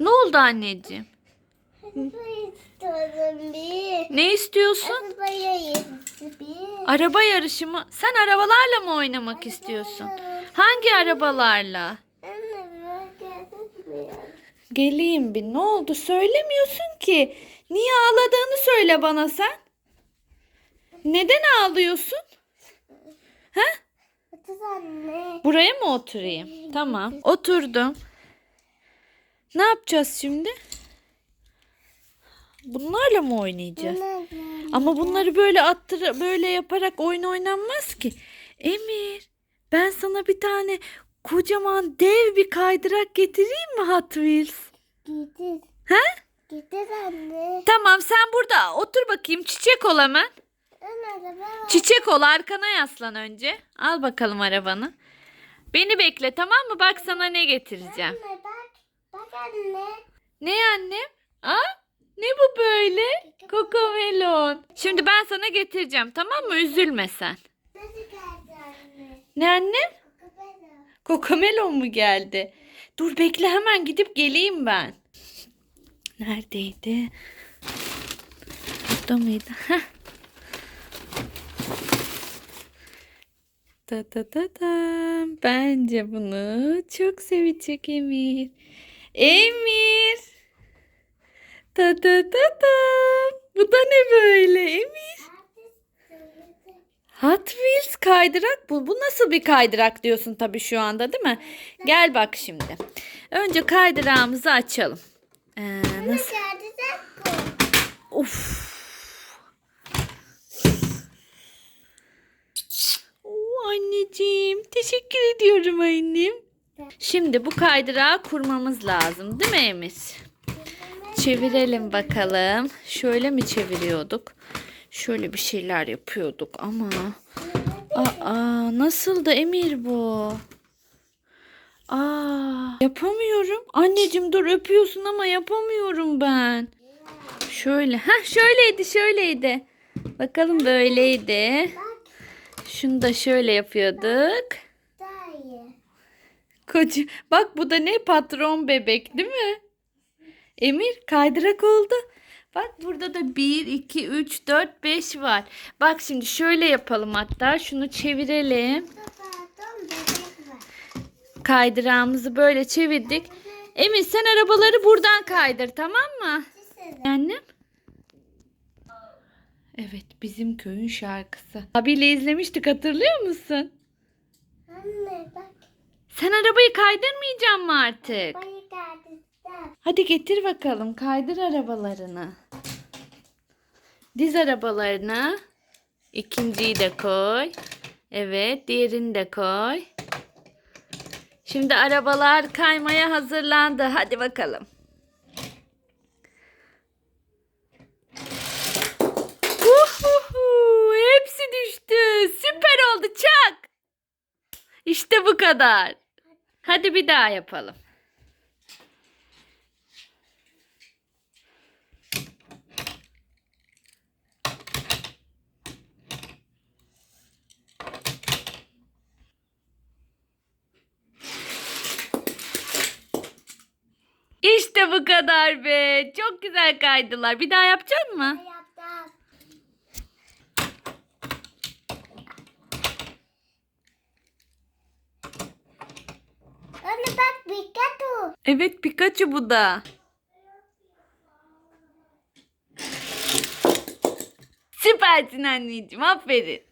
Ne oldu anneciğim? Araba. Ne istiyorsun? Arabaya yetti bir. Araba yarışı mı? Sen arabalarla mı oynamak istiyorsun? Hangi arabalarla? Geleyim bir. Ne oldu? Söylemiyorsun ki. Niye ağladığını söyle bana sen. Neden ağlıyorsun? He? Otur anne. Buraya mı oturayım? Tamam. Oturdum. Ne yapacağız şimdi? Bunlarla mı oynayacağız? Ama bunları böyle attır böyle yaparak oyun oynanmaz ki. Emir, ben sana bir tane kocaman dev bir kaydırak getireyim mi Hot Wheels? Gidir. He? Gidir anne. Tamam sen burada otur bakayım çiçek ol hemen. Çiçek ol arkana yaslan önce. Al bakalım arabanı. Beni bekle tamam mı? Bak sana ne getireceğim. Anne anne. Ne annem? Aa, ne bu böyle? Kokomelon. Şimdi ben sana getireceğim tamam mı? Üzülme sen. Nasıl geldi anne? Ne annem? Kokobela. Kokomelon mu geldi? Dur bekle hemen gidip geleyim ben. Neredeydi? Burada mıydı? Heh. Ta ta ta ta. Bence bunu çok sevecek Emir. Emir. Ta ta ta ta. Bu da ne böyle Emir? Hot Wheels kaydırak bu. Bu nasıl bir kaydırak diyorsun tabii şu anda değil mi? Gel bak şimdi. Önce kaydırağımızı açalım. Ee, nasıl? Of. Oo, anneciğim teşekkür ediyorum annem. Şimdi bu kaydırağı kurmamız lazım değil mi Emir? Çevirelim bakalım. Şöyle mi çeviriyorduk? Şöyle bir şeyler yapıyorduk ama. Aa nasıl da Emir bu? Aa yapamıyorum. Anneciğim dur öpüyorsun ama yapamıyorum ben. Şöyle. Ha şöyleydi şöyleydi. Bakalım böyleydi. Şunu da şöyle yapıyorduk. Koca. Bak bu da ne patron bebek değil mi? Emir kaydırak oldu. Bak burada da 1, 2, 3, 4, 5 var. Bak şimdi şöyle yapalım hatta. Şunu çevirelim. Kaydırağımızı böyle çevirdik. Emir sen arabaları buradan kaydır tamam mı? Annem? Evet bizim köyün şarkısı. Abiyle izlemiştik hatırlıyor musun? Anne bak. Sen arabayı kaydırmayacak mı artık? Bayı geldi de. Hadi getir bakalım kaydır arabalarını. Diz arabalarını. İkinciyi de koy. Evet diğerini de koy. Şimdi arabalar kaymaya hazırlandı. Hadi bakalım. Uhuhu, hepsi düştü. Süper oldu çak. İşte bu kadar. Hadi bir daha yapalım. İşte bu kadar be. Çok güzel kaydılar. Bir daha yapacak mı? Yaptım. Anne bak Pikachu. Evet Pikachu bu da. Süpersin anneciğim. Aferin.